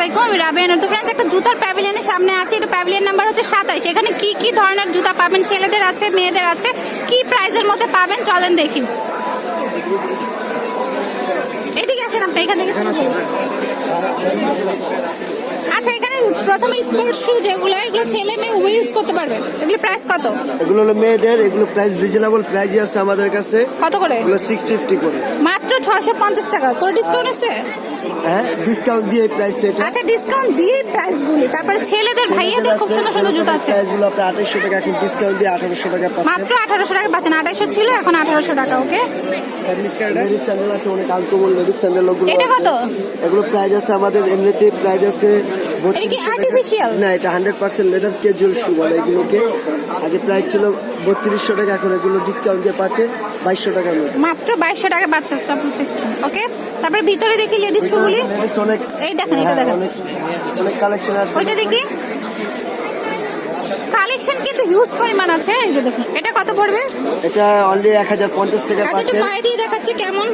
আলাইকুম আমি রাবিয়ান তো ফ্রেন্ডস একটা জুতার প্যাভিলিয়নের সামনে আছে। এটা প্যাভিলিয়ন নাম্বার হচ্ছে সাতাইশ এখানে কি কি ধরনের জুতা পাবেন? ছেলেদের আছে, মেয়েদের আছে। কি প্রাইজের মধ্যে পাবেন? চলেন দেখি। এদিকে আসেন আপনি, এখান থেকে শুরু করুন। আচ্ছা এখানে প্রথমে স্পোর্টস শু যেগুলো এগুলো ছেলে মেয়ে উভয় ইউজ করতে পারবে। এগুলো প্রাইস কত? এগুলো হলো মেয়েদের এগুলো প্রাইস রিজনেবল প্রাইস আছে আমাদের কাছে। কত করে? এগুলো সিক্স ফিফটি করে। মাত্র ছশো পঞ্চাশ টাকা। তোর ডিসকাউন্ট আছে? হ্যাঁ ডিসকাউন্ট দিয়ে এই প্রাইসটা এটা। আচ্ছা ডিসকাউন্ট দিয়ে প্রাইসগুলি তারপরে ছেলেদের ভাইয়াদের খুব সুন্দর সুন্দর জুতো আছে। প্রাইসগুলো আপনার আঠাশশো টাকা এখন ডিসকাউন্ট দিয়ে আঠারোশো টাকা পাচ্ছেন। মাত্র আঠারোশো টাকা পাচ্ছেন। আঠাইশো ছিল এখন আঠারোশো টাকা ওকে? এটা কত? এগুলো প্রাইস আছে আমাদের এমনিতে প্রাইস আছে এটা কি 3200 টাকা। artificial? না এটা hundred percent leather casual shoe বলে এগুলোকে। আগে ছিল বত্রিশশো টাকা এখন এগুলো ডিসকাউন্ট দিয়ে পাচ্ছে বাইশশো টাকার মধ্যে মাত্র বাইশশো টাকা পাচ্ছে ওকে তারপরে ভিতরে দেখি লেডিস শুগুলি অনেক এই দেখেন এটা হ্যাঁ, দেখেন। অনেক কালেকশন আছে। ওইটা দেখি। কালেকশন কিন্তু হিউজ পরিমাণ আছে। এই যে দেখুন এটা কত পড়বে? এটা অনলি এক হাজার পঞ্চাশ টাকা আচ্ছা একটু পাচ্ছেন পায়ে দিয়ে দেখাচ্ছি কেমন।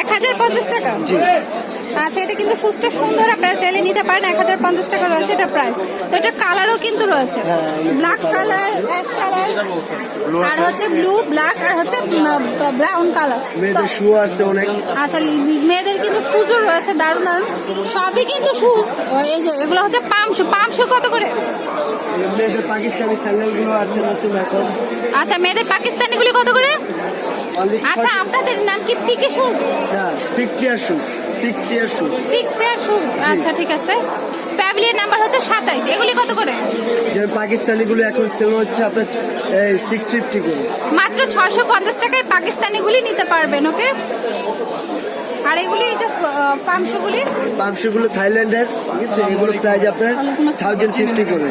এক হাজার পঞ্চাশ টাকা? জি। আচ্ছা এটা কিন্তু সুস্থ সুন্দর আপনারা চাইলে নিতে পারেন এক হাজার পঞ্চাশ টাকা রয়েছে এটা প্রাইস তো এটা কালারও কিন্তু রয়েছে। ব্ল্যাক কালার অ্যাশ কালার আর হচ্ছে ব্লু ব্ল্যাক আর হচ্ছে ব্রাউন কালার মেয়েদের শু আছে অনেক। আচ্ছা মেয়েদের কিন্তু শুজও রয়েছে দারুণ দারুণ। সবই কিন্তু শুজ এই যে এগুলো হচ্ছে পাম শু পাম শু কত করে? মেয়েদের পাকিস্তানি স্যান্ডেলগুলো আছে নতুন এখন। আচ্ছা মেয়েদের পাকিস্তানিগুলি কত করে? আচ্ছা আপনাদের নাম কি পিকে শু ফিক পেয়ার শু ফিক pair shoe pick fair shoe আচ্ছা ঠিক আছে। প্যাভিলিয়ন নাম্বার হচ্ছে সাতাইশ। এগুলি কত করে? যে পাকিস্তানি গুলো এখন সেল হচ্ছে আপনার সিক্স ফিফটি করে। মাত্র ছশো পঞ্চাশ টাকায় পাকিস্তানিগুলি নিতে পারবেন ওকে? আর এগুলি এই যে পাঁচশোগুলি পামশু গুলো থাইল্যান্ডের এগুলো প্রাইস আপনার থাউজেন্ড ফিফটি করে।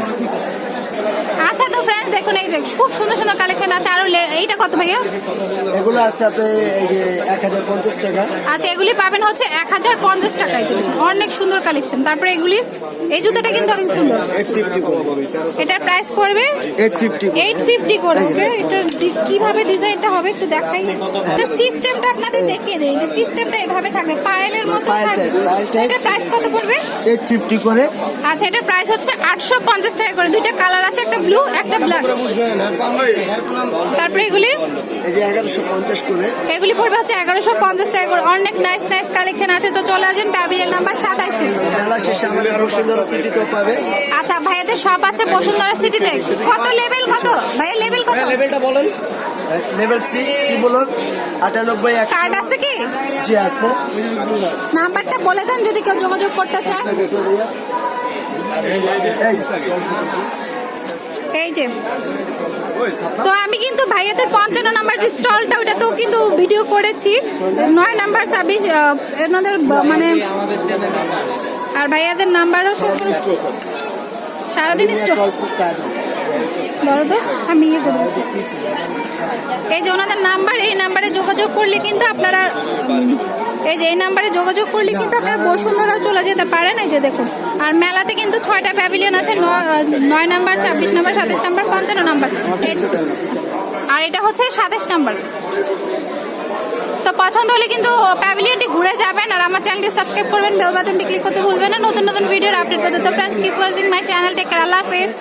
দেখুন এই যে খুব সুন্দর সুন্দর কালেকশন আছে। আরও এইটা কত ভাইয়া? এগুলো আছে আপনার এই যে টাকা। আচ্ছা এগুলি পাবেন হচ্ছে এক হাজার পঞ্চাশ টাকায় যে দেখুন, অনেক সুন্দর কালেকশন তারপরে এগুলি এই জুতোটা কিন্তু অনেক সুন্দর। এইট ফিফটি করে। এটার প্রাইস পড়বে এইট ফিফটি এইট ফিফটি করে ওকে এটার ডি- কীভাবে ডিজাইনটা হবে একটু দেখাই। সিস্টেমটা আপনাদের দেখিয়ে দেয় যে সিস্টেমটা এভাবে থাকবে। পায়েলের মতো থাকবে। এটার প্রাইস কত পড়বে? এইট ফিফটি করে। আচ্ছা এটার প্রাইস হচ্ছে আটশো পঞ্চাশ টাকা করে। দুইটা কালার আছে একটা ব্লু একটা ব্ল্যাক তারপরে এগুলি? এই যে এগারোশো পঞ্চাশ করে। এগুলি পড়বে হচ্ছে এগারোশো পঞ্চাশ টাকা করে। অনেক নাইস নাইস কালেকশন আছে। তো চলে আসবেন প্যাভিলিয়ন নাম্বার সাতাশে। মেলা শেষে আমাদের বসুন্ধরা সিটিতেও পাবে। আচ্ছা ভাইয়াদের সব আছে বসুন্ধরা সিটিতে কত লেভেল কত? ভাইয়া লেভেল কত? লেভেল সিক্স আটানব্বই কার্ড আছে কি? জি আছে। নাম্বারটা বলে দেন যদি কেউ যোগাযোগ করতে চায়। এই যে। তো আমি কিন্তু ভাইয়াদের পঞ্চান্ন নাম্বার যে স্টলটা ওটাতেও কিন্তু ভিডিও করেছি। নয় নাম্বার সার্ভিস এনাদের মানে আর ভাইয়াদের নাম্বারও সারাদিন স্টল তো আমি ইয়ে এই যে ওনাদের নাম্বার, এই নাম্বারে যোগাযোগ করলে কিন্তু আপনারা, এই যে এই নাম্বারে যোগাযোগ করলে কিন্তু আপনারা বসুন্ধরাও চলে যেতে পারেন। এই যে দেখুন, আর মেলাতে কিন্তু ছয়টা প্যাভিলিয়ন আছে নয় নাম্বার, ছাব্বিশ নাম্বার, সাতাশ নাম্বার, পঞ্চান্ন নাম্বার। আর এটা হচ্ছে সাতাশ নাম্বার। তো পছন্দ হলে কিন্তু প্যাভিলিয়নটি ঘুরে যাবেন, আর আমার চ্যানেলটি সাবস্ক্রাইব করবেন বেল বাটনটি ক্লিক করতে ভুলবেন না। নতুন নতুন ভিডিওর আপডেট পেতে তো friends keep watching my channel take আল্লাহ হাফেজ।